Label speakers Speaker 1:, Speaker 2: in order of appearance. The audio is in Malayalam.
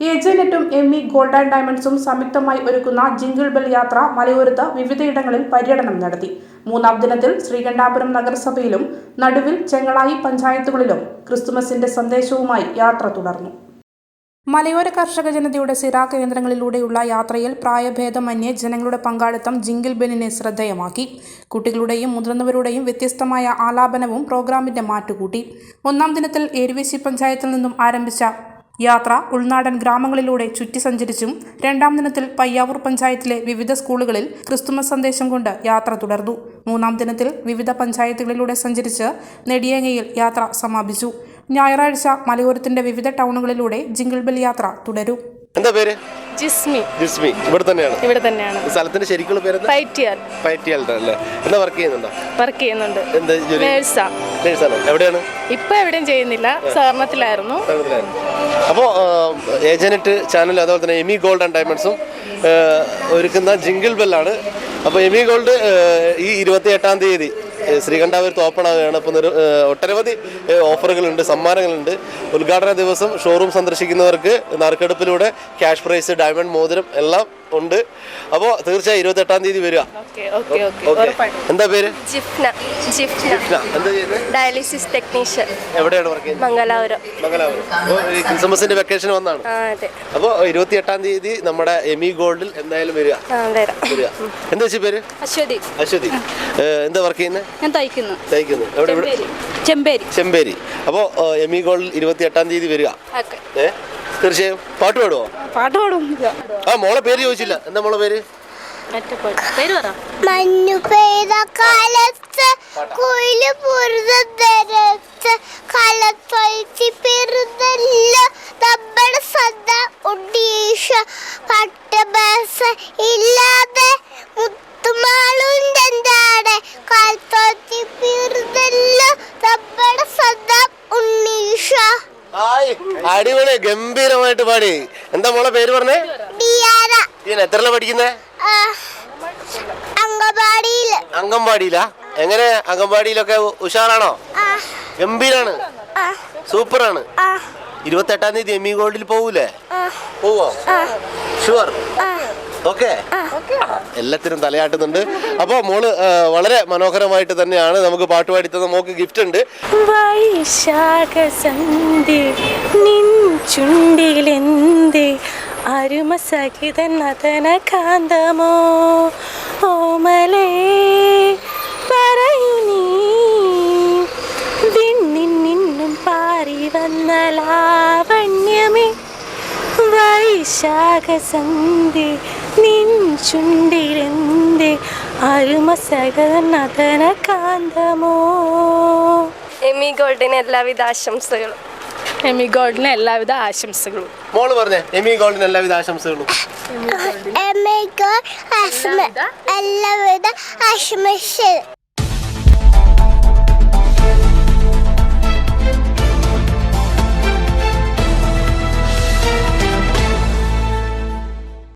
Speaker 1: ഏജനെറ്റും എം ഇ ഗോൾഡ് ആൻഡ് ഡയമണ്ട്സും സംയുക്തമായി ഒരുക്കുന്ന ജിങ്കിൾ ബെൽ യാത്ര മലയോരത്ത് വിവിധയിടങ്ങളിൽ പര്യടനം നടത്തി. മൂന്നാം ദിനത്തിൽ ശ്രീകണ്ഠാപുരം നഗരസഭയിലും നടുവിൽ ചെങ്ങളായി പഞ്ചായത്തുകളിലും ക്രിസ്തുമസിന്റെ സന്ദേശവുമായി യാത്ര തുടർന്നു. മലയോര കർഷക ജനതയുടെ സിറാ കേന്ദ്രങ്ങളിലൂടെയുള്ള യാത്രയിൽ പ്രായഭേദമന്യേ ജനങ്ങളുടെ പങ്കാളിത്തം ജിങ്കിൾ ബെല്ലിനെ ശ്രദ്ധേയമാക്കി. കുട്ടികളുടെയും മുതിർന്നവരുടെയും വ്യത്യസ്തമായ ആലാപനവും പ്രോഗ്രാമിന്റെ മാറ്റുകൂട്ടി. ഒന്നാം ദിനത്തിൽ എരുവേശി പഞ്ചായത്തിൽ നിന്നും ആരംഭിച്ച യാത്ര ഉൾനാടൻ ഗ്രാമങ്ങളിലൂടെ ചുറ്റി സഞ്ചരിച്ചും രണ്ടാം ദിനത്തിൽ പയ്യാവൂർ പഞ്ചായത്തിലെ വിവിധ സ്കൂളുകളിൽ ക്രിസ്തുമസ് സന്ദേശം കൊണ്ട് യാത്ര തുടർന്നു. മൂന്നാം ദിനത്തിൽ വിവിധ പഞ്ചായത്തുകളിലൂടെ സഞ്ചരിച്ച് നെടിയങ്ങയിൽ യാത്ര സമാപിച്ചു. ഞായറാഴ്ച മലയോരത്തിന്റെ വിവിധ ടൗണുകളിലൂടെ ജിംഗിൾ ബെൽ യാത്ര തുടരും.
Speaker 2: എന്താ പേര്?
Speaker 3: ജിസ്മി.
Speaker 2: ജിസ്മി. ഇവിടെ തന്നെയാണ്?
Speaker 3: ഇവിടെ തന്നെയാണ്.
Speaker 2: സ്ഥലത്തിന്റെ ശരിക്കുള്ള പേര്
Speaker 3: പൈറ്റിയാൽ
Speaker 2: പൈറ്റിയാൽ അല്ലേ? എന്താ വർക്ക് ചെയ്യുന്നുണ്ടോ?
Speaker 3: വർക്ക് ചെയ്യുന്നുണ്ട്.
Speaker 2: എന്താ ജോലി?
Speaker 3: നേഴ്സാ.
Speaker 2: എവിടെയാണ്?
Speaker 3: ഇപ്പൊ എവിടെയും ചെയ്യുന്നില്ല. സഹകരണത്തിലായിരുന്നു
Speaker 2: അപ്പോൾ ഏജനറ്റ് ചാനൽ അതുപോലെ തന്നെ എമി ഗോൾഡ് ആൻഡ് ഡയമണ്ട്സും ഒരുക്കുന്ന ജിങ്കിൾ ബെല്ലാണ്. അപ്പോൾ എമി ഗോൾഡ് ഈ ഇരുപത്തി എട്ടാം തീയതി ശ്രീകണ്ഠാപുരത്ത് ഓപ്പൺ ആവുകയാണ്. അപ്പോൾ ഒട്ടനവധി ഓഫറുകളുണ്ട് സമ്മാനങ്ങളുണ്ട്. ഉദ്ഘാടന ദിവസം ഷോറൂം സന്ദർശിക്കുന്നവർക്ക് നറുക്കെടുപ്പിലൂടെ ക്യാഷ് പ്രൈസ് ഡയമണ്ട് മോതിരം എല്ലാം ഉണ്ട്. അപ്പോൾ തീർച്ചയായും ഇരുപത്തി എട്ടാം തീയതി വരിക. എന്താ പേര്?
Speaker 4: Dialysis technician.
Speaker 2: എവിടെയാണ് വർക്ക്
Speaker 4: മംഗലാപുരം.
Speaker 2: മംഗലാപുരം. ക്രിസ്മസിന്റെ വെക്കേഷൻ വന്നാണ്. അപ്പോൾ ഇരുപത്തി എട്ടാം തീയതി നമ്മുടെ എമി ഗോൾഡിൽ എന്തായാലും വരിക. വരിക. എന്താ വെച്ചാൽ പേര്?
Speaker 5: അശ്വതി.
Speaker 2: അശ്വതി. എന്താ വർക്ക് ചെയ്യുന്നത്
Speaker 5: ഞാൻ തയ്ക്കുന്നു.
Speaker 2: തയ്ക്കുന്നു. എവിടെ
Speaker 5: ചെമ്പേരി.
Speaker 2: ചെമ്പേരി. അപ്പോൾ എമി ഗോൾഡിൽ ഇരുപത്തി എട്ടാം തീയതി വരിക.
Speaker 5: ഓക്കെ.
Speaker 2: ഏ? തീർച്ചയായും. പാട്ട് പാടുവോ?
Speaker 5: പാട്ട് പാടും
Speaker 2: ആ മോളെ പേര് ചോദിച്ചില്ല. എന്താ മോളെ പേര്?
Speaker 6: മഞ്ഞു പെയ്ത കാലത്ത് കുയിൽ പുറത്ത് കലത്തൊഴിച്ചി പെരുതല്ല നമ്മുടെ സദ ഉണ്ടീഷ പട്ടബാസ ഇല്ലാതെ മുത്തുമാളുണ്ടെന്താണ്
Speaker 2: അടിപൊളി ഗംഭീരമായിട്ട് പാടി. എന്താ മോളെ പേര് പറഞ്ഞേ? എത്ര എത്രല്ല പഠിക്കുന്നേ? അംഗൻവാടിയില. എങ്ങനെ? അംഗൻവാടിയിലൊക്കെ ഉഷാറാണോ? ഗംഭീരാണ്. സൂപ്പറാണ്. ഇരുപത്തെട്ടാം തീയതി എമ്മി ഗോൾഡിൽ പോവൂലേ? പോവാ? Sure okay. എല്ലാത്തിനും തലയാട്ടുന്നുണ്ട്. അപ്പോൾ മോൾ വളരെ മനോഹരമായിട്ട് തന്നെയാണ് നമുക്ക് പാട്ട് പാടി തന്ന മോക്ക് ഗിഫ്റ്റ് ഉണ്ട്
Speaker 3: വൈശാഖ സന്ധി നിൻ ചുണ്ടിലെന്തേ? അരുമ സഹിതൻ നതന കാന്തമോ ഓമലേ പറയൂ നീ. വിണ്ണിൻ നിന്നും പാറി വന്ന ലാവണ്യമേ. വൈശാഖസന്ധി നിൻ ചുണ്ടിലെന്തി അരുമ സഹനതന കാന്തമോ
Speaker 4: എമി ഗോൾഡിന് എല്ലാവിധ ആശംസകളും.
Speaker 3: എമി ഗോൾഡിന് എല്ലാവിധ ആശംസകളും.
Speaker 2: മോൾ പറഞ്ഞേ എമി ഗോൾഡിന് എല്ലാവിധ ആശംസകളും.
Speaker 6: എമേഗോൾ എല്ലാവിധ ആശംസ